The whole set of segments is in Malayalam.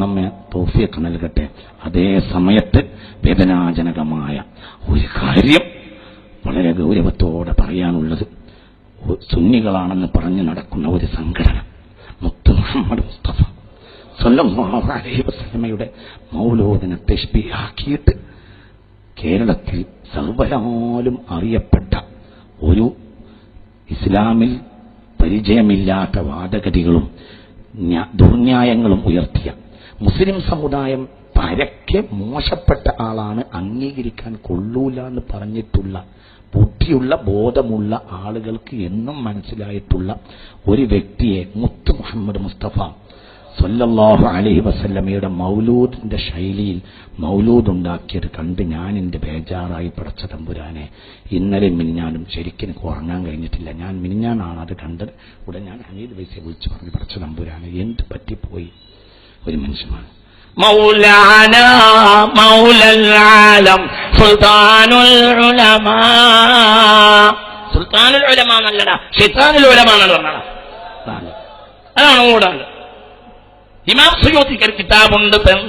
നമ്മെ തോഫിയൊക്കെ നൽകട്ടെ. അതേ സമയത്ത് വേദനാജനകമായ ഒരു കാര്യം വളരെ ഗൗരവത്തോടെ പറയാനുള്ളത്. സുന്നികളാണെന്ന് പറഞ്ഞു നടക്കുന്ന ഒരു സംഘടന. മുത്തു മുഹമ്മദ് മുസ്തഫ സല്ലല്ലാഹു അലൈഹി വസല്ലമയുടെ മൗലോദിനെ കേരളത്തിൽ സർവരാലും അറിയപ്പെട്ട ഒരു ഇസ്ലാമിൽ പരിചയമില്ലാത്ത വാദഗതികളും ന്യാ- ദുർന്യായങ്ങളും ഉയർത്തിയ മുസ്ലിം സമുദായം പരക്കെ മോശപ്പെട്ട ആളാണ് അംഗീകരിക്കാൻ കൊള്ളൂല എന്ന് പറഞ്ഞിട്ടുള്ള ബുദ്ധിയുള്ള ബോധമുള്ള ആളുകൾക്ക് എന്നും മനസ്സിലായിട്ടുള്ള ഒരു വ്യക്തിയെ മുത്തു മുഹമ്മദ് മുസ്തഫ സൊല്ലാഹു അലഹി വസല്ലമയുടെ മൗലൂദിന്റെ ശൈലിയിൽ മൗലൂദ് ഉണ്ടാക്കിയത് കണ്ട് ഞാൻ എന്റെ ബേജാറായി പടച്ച തമ്പുരാനെ. ഇന്നലെ മിനിഞ്ഞാനും ശരിക്കും ഉറങ്ങാൻ കഴിഞ്ഞിട്ടില്ല. ഞാൻ മിനിഞ്ഞാനാണ് അത് കണ്ടത്. ഉടൻ ഞാൻ ഹമീദ് വൈസിയെ വിളിച്ചു പറഞ്ഞു പടച്ച തമ്പുരാനെ. എന്ത് പറ്റിപ്പോയി? ഒരു മനുഷ്യനാണ്. സുൽത്താനുൽ ഉലമാ സുൽത്താനുൽ അതാണ്. ഇമാം സുയോദിക്ക് ഒരു കിതാബുണ്ട് അൻ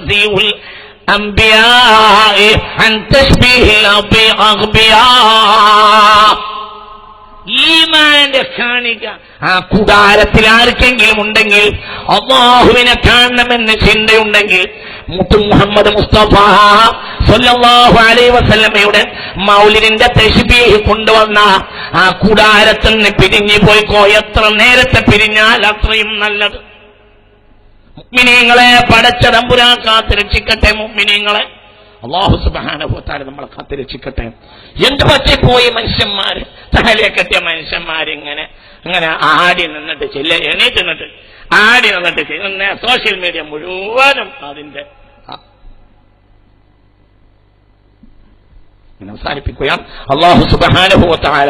ഈമാന്റെ കാണിക ആ കൂടാരത്തിൽ ആർക്കെങ്കിലും ഉണ്ടെങ്കിൽ അള്ളാഹുവിനെ കാണണമെന്ന് ചിന്തയുണ്ടെങ്കിൽ മുത്തു മുഹമ്മദ് മുസ്തഫ സല്ലല്ലാഹു അലൈഹി വസല്ലമയുടെ മൗലിനിന്റെ തശ്ബീഹ് കൊണ്ടുവന്ന ആ കൂടാരത്തിൽ നിന്ന് പിരിഞ്ഞു പോയിക്കോ? എത്ര നേരത്തെ പിരിഞ്ഞാൽ അത്രയും നല്ലത്? മുഅ്മിനീങ്ങളെ പടച്ച തമ്പുരാൻ കാത്ത് രക്ഷിക്കട്ടെ മുഅ്മിനീങ്ങളെ അള്ളാഹു സുബാനുഭവത്താൽ നമ്മളെ കാത്തിരക്ഷിക്കട്ടെ എന്ത് പറ്റിപ്പോയി മനുഷ്യന്മാര്? തലയെ കെട്ടിയ മനുഷ്യന്മാരിങ്ങനെ അങ്ങനെ ആടി നിന്നിട്ട് ചെല്ല എണീറ്റ് നിന്നിട്ട് ആടി നിന്നിട്ട് ചെയ്യുന്ന സോഷ്യൽ മീഡിയ മുഴുവനും അതിന്റെ അവസാനിപ്പിക്കുകയാണ്. അള്ളാഹു സുബാനുഭവത്താല